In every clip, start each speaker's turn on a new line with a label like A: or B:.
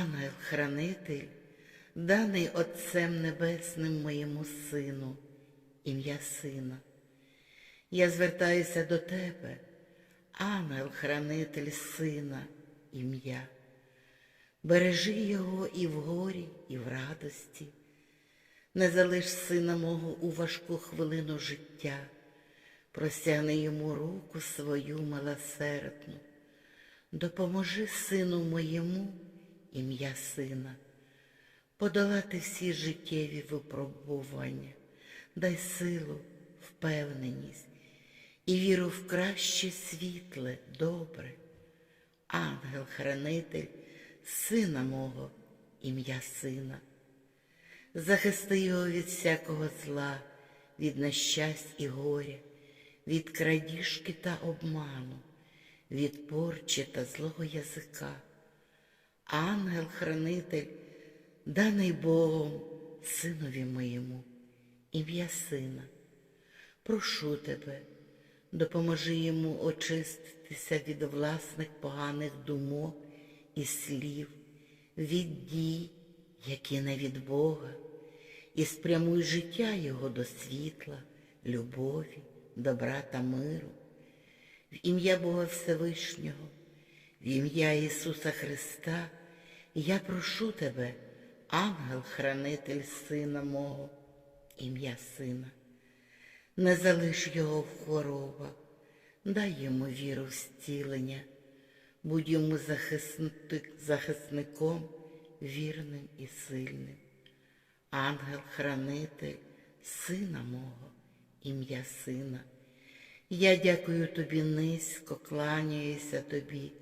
A: ангел-хранитель, даний Отцем Небесним моєму сину, ім'я Сина. Я звертаюся до тебе, ангел-хранитель Сина, ім'я. Бережи його і в горі, і в радості. Не залиш сина мого у важку хвилину життя, простягни йому руку свою милосердну. Допоможи сину моєму, ім'я сина, подолати всі життєві випробування, дай силу, впевненість і віру в краще світле, добре. Ангел-хранитель, сина мого, ім'я сина. Захисти його від всякого зла, від нещасть і горя, від крадіжки та обману, від порчі та злого язика. Ангел-хранитель, даний Богом, синові моєму, ім'я сина. Прошу тебе, допоможи йому очиститися від власних поганих думок і слів, від дій, які не від Бога, і спрямуй життя його до світла, любові, добра та миру. В ім'я Бога Всевишнього, в ім'я Ісуса Христа, я прошу тебе, ангел-хранитель Сина мого, ім'я Сина. Не залиш його в хворобах, дай йому віру в зцілення, будь йому захисником вірним і сильним. Ангел-хранитель Сина мого, ім'я Сина. Я дякую тобі низько, кланяюся тобі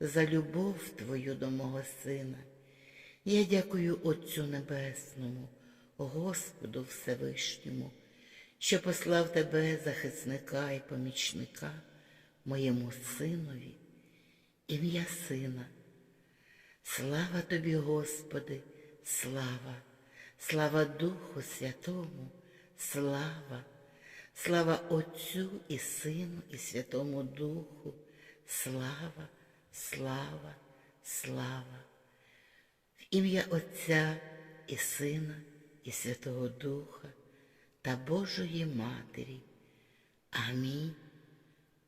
A: за любов твою до мого сина. Я дякую Отцю Небесному, Господу Всевишньому, що послав тебе захисника і помічника моєму синові, ім'я сина. Слава тобі, Господи, слава, слава Духу Святому, слава, слава Отцю і Сину, і Святому Духу, слава, слава, слава. В ім'я Отця і Сина, і Святого Духа та Божої Матері. Амінь,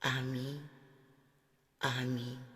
A: амінь, амінь.